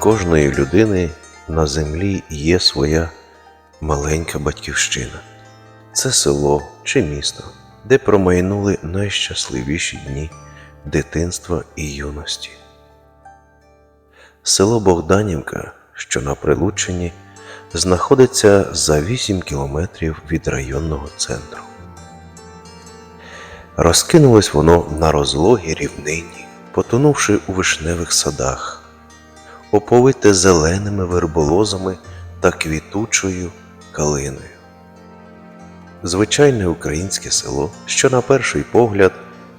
кожної людини на землі є своя маленька батьківщина. Це село чи місто, де промайнули найщасливіші дні дитинства і юності. Село Богданівка, що на Прилуччині, знаходиться за 8 кілометрів від районного центру. Розкинулось воно на розлогій рівнині, потонувши у вишневих садах, оповите зеленими верболозами та квітучою калиною. Звичайне українське село, що на перший погляд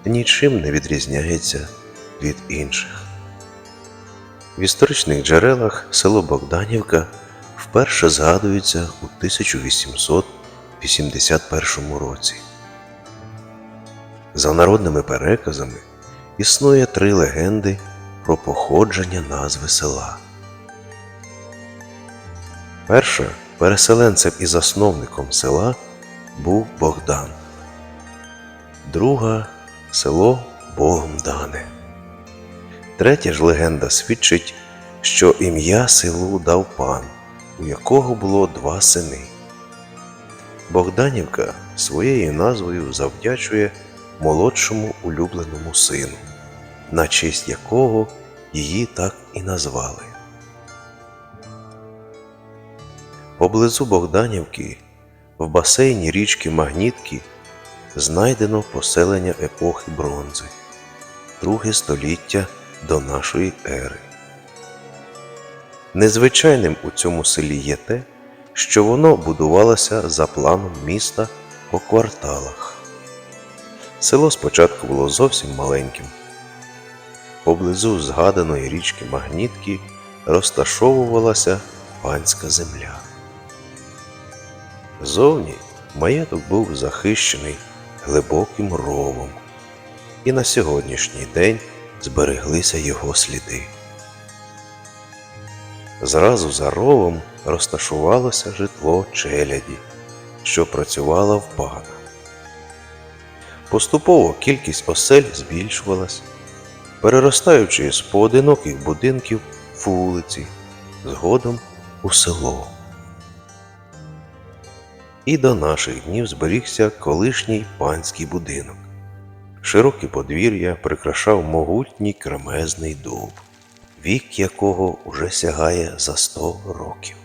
нічим не відрізняється від інших. В історичних джерелах село Богданівка вперше згадується у 1881 році. За народними переказами існує три легенди про походження назви села. Перша переселенцем і засновником села був Богдан. Друга село Богом дане. Третя ж легенда свідчить, що ім'я селу дав пан, у якого було два сини. Богданівка своєю назвою завдячує молодшому улюбленому сину, на честь якого її так і назвали. Поблизу Богданівки в басейні річки Магнітки знайдено поселення епохи бронзи, друге століття до нашої ери. Незвичайним у цьому селі є те, що воно будувалося за планом міста по кварталах. Село спочатку було зовсім маленьким. Поблизу згаданої річки Магнітки розташовувалася панська земля. Зовні маєток був захищений глибоким ровом, і на сьогоднішній день збереглися його сліди. Зразу за ровом розташувалося житло челяді, що працювала в пана. Поступово кількість осель збільшувалась, переростаючи з поодиноких будинків вулиці, згодом у село. І до наших днів зберігся колишній панський будинок. Широке подвір'я прикрашав могутній кремезний дуб, вік якого уже сягає за сто років.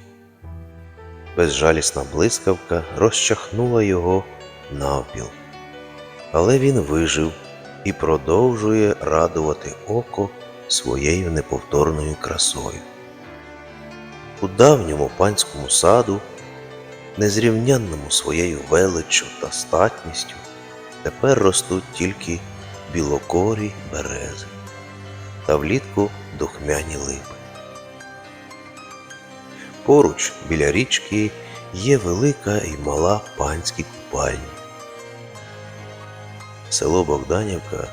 Безжалісна блискавка розчахнула його навпіл, але він вижив і продовжує радувати око своєю неповторною красою. У давньому панському саду, незрівнянному своєю величчю та статністю, тепер ростуть тільки білокорі берези та влітку духмяні липи. Поруч біля річки є велика і мала панські купальні. Село Богданівка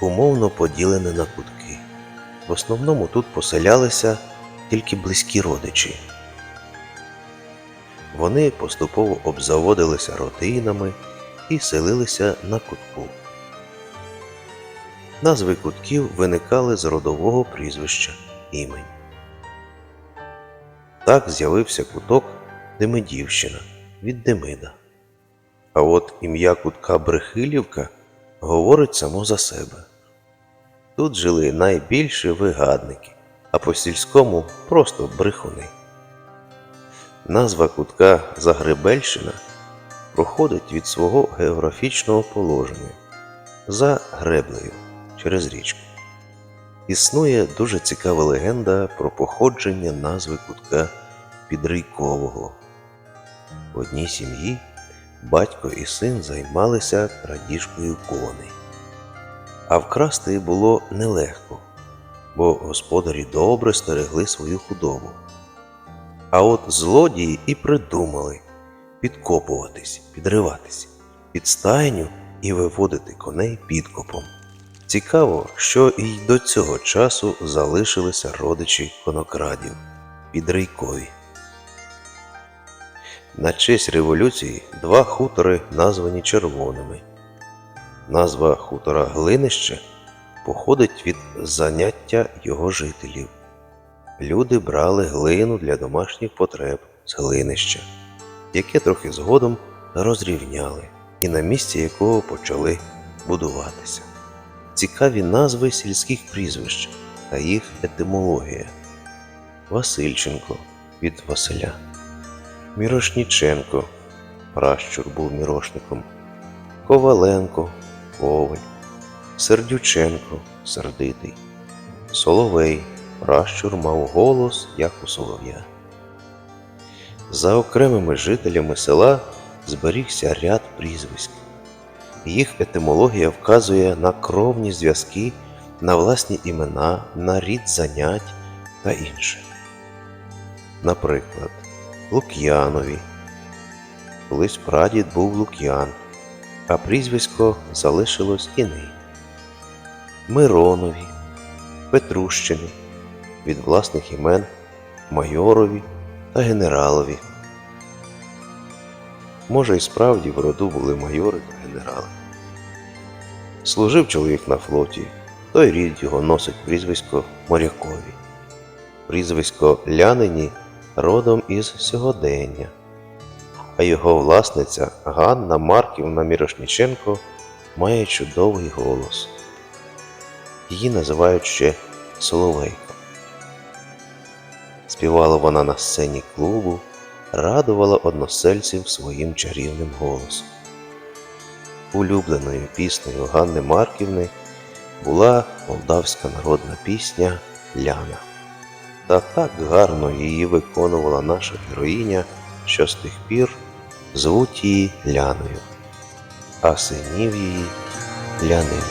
умовно поділене на кутки. В основному тут поселялися тільки близькі родичі. Вони поступово обзаводилися родинами і селилися на кутку. Назви кутків виникали з родового прізвища імені. Так з'явився куток Демидівщина від Демида. А от ім'я кутка Брехилівка говорить само за себе. Тут жили найбільші вигадники, а по сільському просто брехуни. Назва кутка Загребельщина проходить від свого географічного положення за греблею через річку. Існує дуже цікава легенда про походження назви кутка Підрийкового. В одній сім'ї батько і син займалися крадіжкою коней. А вкрасти було нелегко, бо господарі добре стерегли свою худобу. А от злодії і придумали підкопуватись, підриватись під стайню і виводити коней підкопом. Цікаво, що і до цього часу залишилися родичі конокрадів підрейкові. На честь революції два хутори названі червоними. Назва хутора Глинище походить від заняття його жителів. люди брали глину для домашніх потреб з глинища, яке трохи згодом розрівняли і на місці якого почали будуватися. Цікаві назви сільських прізвищ та їх етимологія. Васильченко від Василя, Мірошніченко, пращур був мірошником, Коваленко, Коваль, Сердюченко, сердитий, Соловей, пращур мав голос, як у солов'я. За окремими жителями села зберігся ряд прізвиськ. Їх етимологія вказує на кровні зв'язки, на власні імена, на рід занять та інше. Наприклад, Лук'янові. Колись прадід був Лук'ян, а прізвисько залишилось і нині. Миронові, Петрущині від власних імен майорові та генералові. Може, і справді в роду були майори та генерали. Служив чоловік на флоті, той рід його носить прізвисько морякові. Прізвисько Лянині родом із сьогодення, а його власниця Ганна Марківна Мірошніченко має чудовий голос. Її називають ще Соловейко. Співала вона на сцені клубу, радувала односельців своїм чарівним голосом. Улюбленою піснею Ганни Марківни була молдавська народна пісня Ляна. Та так гарно її виконувала наша героїня, що з тих пір звуть її Ляною, а синів її Ляними.